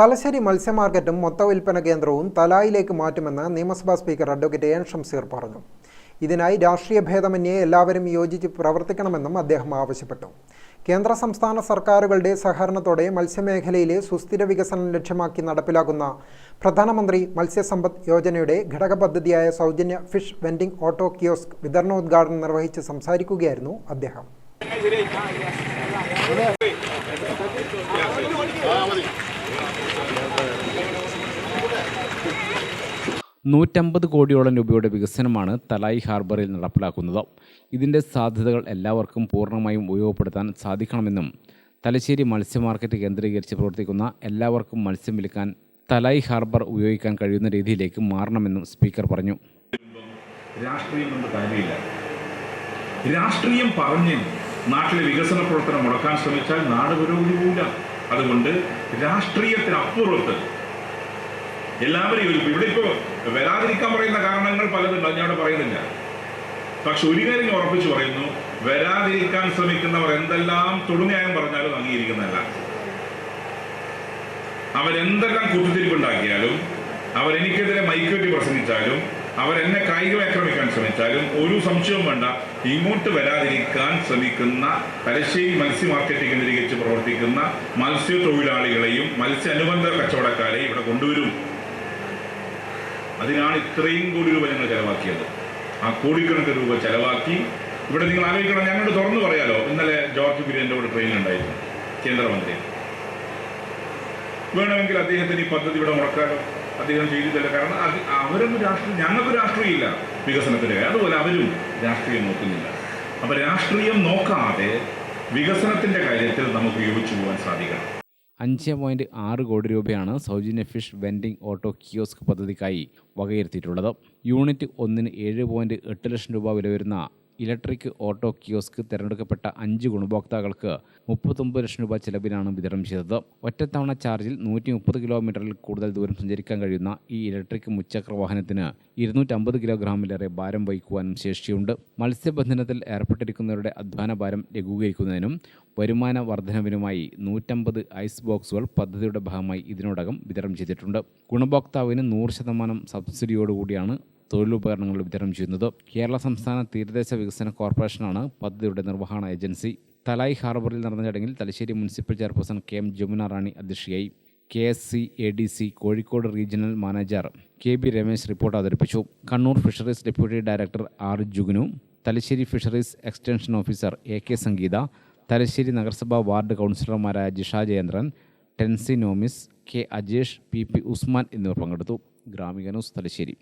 തലശ്ശേരി മത്സ്യ മാർക്കറ്റും മൊത്ത വിൽപ്പന കേന്ദ്രവും തലായിലേക്ക് മാറ്റുമെന്ന് നിയമസഭാ സ്പീക്കർ അഡ്വക്കേറ്റ് എൻ ഷംസീർ പറഞ്ഞു. ഇതിനായി രാഷ്ട്രീയ ഭേദമന്യേ എല്ലാവരും യോജിച്ച് പ്രവർത്തിക്കണമെന്നും അദ്ദേഹം ആവശ്യപ്പെട്ടു. കേന്ദ്ര സംസ്ഥാന സർക്കാരുകളുടെ സഹകരണത്തോടെ മത്സ്യമേഖലയിലെ സുസ്ഥിര വികസനം ലക്ഷ്യമാക്കി നടപ്പിലാക്കുന്ന പ്രധാനമന്ത്രി മത്സ്യസമ്പദ് യോജനയുടെ ഘടക പദ്ധതിയായ സൗജന്യ ഫിഷ് വെൻഡിംഗ് ഓട്ടോ കിയോസ്ക് വിതരണോദ്ഘാടനം നിർവഹിച്ച് സംസാരിക്കുകയായിരുന്നു അദ്ദേഹം. നൂറ്റമ്പത് കോടിയോളം രൂപയുടെ വികസനമാണ് തലായി ഹാർബറിൽ നടപ്പിലാക്കുന്നത്. ഇതിന്റെ സാധ്യതകൾ എല്ലാവർക്കും പൂർണമായും ഉപയോഗപ്പെടുത്താൻ സാധിക്കണമെന്നും തലശ്ശേരി മത്സ്യമാർക്കറ്റ് കേന്ദ്രീകരിച്ച് പ്രവർത്തിക്കുന്ന എല്ലാവർക്കും മത്സ്യം വിൽക്കാൻ തലായി ഹാർബർ ഉപയോഗിക്കാൻ കഴിയുന്ന രീതിയിലേക്ക് മാറണമെന്നും സ്പീക്കർ പറഞ്ഞു. രാഷ്ട്രീയം രാഷ്ട്രീയം പറഞ്ഞ് നാട്ടിലെ വികസന പ്രവർത്തനം മുടക്കാൻ ശ്രമിച്ചാൽ നാട് പുരോഗതിയൂല അതുകൊണ്ട് രാഷ്ട്രീയത്തിനപ്പുറത്ത് എല്ലാവരും യോജിക്കും ഇവിടെ ഇപ്പോൾ വരാതിരിക്കാൻ പറയുന്ന കാരണങ്ങൾ പലതുണ്ട് ഞാൻ ഇവിടെ പറയുന്നില്ല. പക്ഷെ ഒരു കാര്യം ഉറപ്പിച്ചു പറയുന്നു വരാതിരിക്കാൻ ശ്രമിക്കുന്നവർ എന്തെല്ലാം തൊടുന്യായം പറഞ്ഞാലും അംഗീകരിക്കുന്നതല്ല. അവരെന്തെല്ലാം കൂട്ടുതിരിപ്പുണ്ടാക്കിയാലും അവരെനിക്കെതിരെ മൈക്കുവെട്ടി പ്രസംഗിച്ചാലും അവരെന്നെ കായികം ആക്രമിക്കാൻ ശ്രമിച്ചാലും ഒരു സംശയവും വേണ്ട ഇങ്ങോട്ട് വരാതിരിക്കാൻ ശ്രമിക്കുന്ന തലശ്ശേരി മത്സ്യ മാർക്കറ്റിംഗ് കേന്ദ്രീകരിച്ച് പ്രവർത്തിക്കുന്ന മത്സ്യ തൊഴിലാളികളെയും മത്സ്യ അനുബന്ധ കച്ചവടക്കാരെയും ഇവിടെ കൊണ്ടുവരും. അതിനാണ് ഇത്രയും കോടി രൂപ ഞങ്ങൾ ചെലവാക്കിയത്. ആ കോടിക്കണക്കിന് രൂപ ചെലവാക്കി. ഇവിടെ നിങ്ങൾ ആലോചിക്കണം ഞങ്ങളുടെ തുറന്നു പറയാലോ. ഇന്നലെ ജോർജ് കുര്യന്റെ കൂടെ ട്രെയിനിലുണ്ടായിരുന്നു കേന്ദ്രമന്ത്രി വേണമെങ്കിൽ അദ്ദേഹത്തിന് ഈ പദ്ധതി ഇവിടെ മുടക്കാലോ. അദ്ദേഹം ചെയ്തിട്ടില്ല. കാരണം അത് അവരും രാഷ്ട്രീയം ഞങ്ങൾക്ക് രാഷ്ട്രീയമില്ല വികസനത്തിന് അതുപോലെ അവരും രാഷ്ട്രീയം നോക്കുന്നില്ല. അപ്പം രാഷ്ട്രീയം നോക്കാതെ വികസനത്തിന്റെ കാര്യത്തിൽ നമുക്ക് യോജിച്ചു പോകാൻ സാധിക്കണം. അഞ്ച് പോയിന്റ് ആറ് കോടി രൂപയാണ് സൗജന്യ ഫിഷ് വെൻഡിംഗ് ഓട്ടോ കിയോസ്ക് പദ്ധതിക്കായി വകയിരുത്തിയിട്ടുള്ളത്. യൂണിറ്റ് ഒന്നിന് ഏഴ് പോയിന്റ് എട്ട് ലക്ഷം രൂപ വില വരുന്ന ഇലക്ട്രിക് ഓട്ടോ കിയോസ്ക് തിരഞ്ഞെടുക്കപ്പെട്ട അഞ്ച് ഗുണഭോക്താക്കൾക്ക് മുപ്പത്തൊമ്പത് ലക്ഷം രൂപ ചെലവിലാണ് വിതരണം ചെയ്തത്. ഒറ്റത്തവണ ചാർജിൽ നൂറ്റി മുപ്പത് കിലോമീറ്ററിൽ കൂടുതൽ ദൂരം സഞ്ചരിക്കാൻ കഴിയുന്ന ഈ ഇലക്ട്രിക് മുച്ചക്ര വാഹനത്തിന് ഇരുന്നൂറ്റമ്പത് കിലോഗ്രാമിലേറെ ഭാരം വഹിക്കുവാനും ശേഷിയുണ്ട്. മത്സ്യബന്ധനത്തിൽ ഏർപ്പെട്ടിരിക്കുന്നവരുടെ അധ്വാന ഭാരം ലഘൂകരിക്കുന്നതിനും വരുമാന വർധനവിനുമായി നൂറ്റമ്പത് ഐസ് ബോക്സുകൾ പദ്ധതിയുടെ ഭാഗമായി ഇതിനോടകം വിതരണം ചെയ്തിട്ടുണ്ട്. ഗുണഭോക്താവിന് നൂറ് ശതമാനം സബ്സിഡിയോടുകൂടിയാണ് തൊഴിലുപകരണങ്ങൾ വിതരണം ചെയ്യുന്നത് കേരള സംസ്ഥാന തീരദേശ വികസന കോർപ്പറേഷനാണ് പദ്ധതിയുടെ നിർവഹണ ഏജൻസി. തലായി ഹാർബറിൽ നടന്ന ചടങ്ങിൽ Thalassery municipal chairperson K M Jamuna Rani അധ്യക്ഷയായി K S C A D C Kozhikode regional manager K B Ramesh report അവതരിപ്പിച്ചു. Kannur fisheries deputy director R Jugunu Thalassery fisheries extension officer A K Sangeetha Thalassery നഗരസഭാ ward കൗൺസിലർമാരായ Jisha Jayendran Tency Nomis K Ajesh P P Usman എന്നിവർ പങ്കെടുത്തു. Gramika news Thalassery.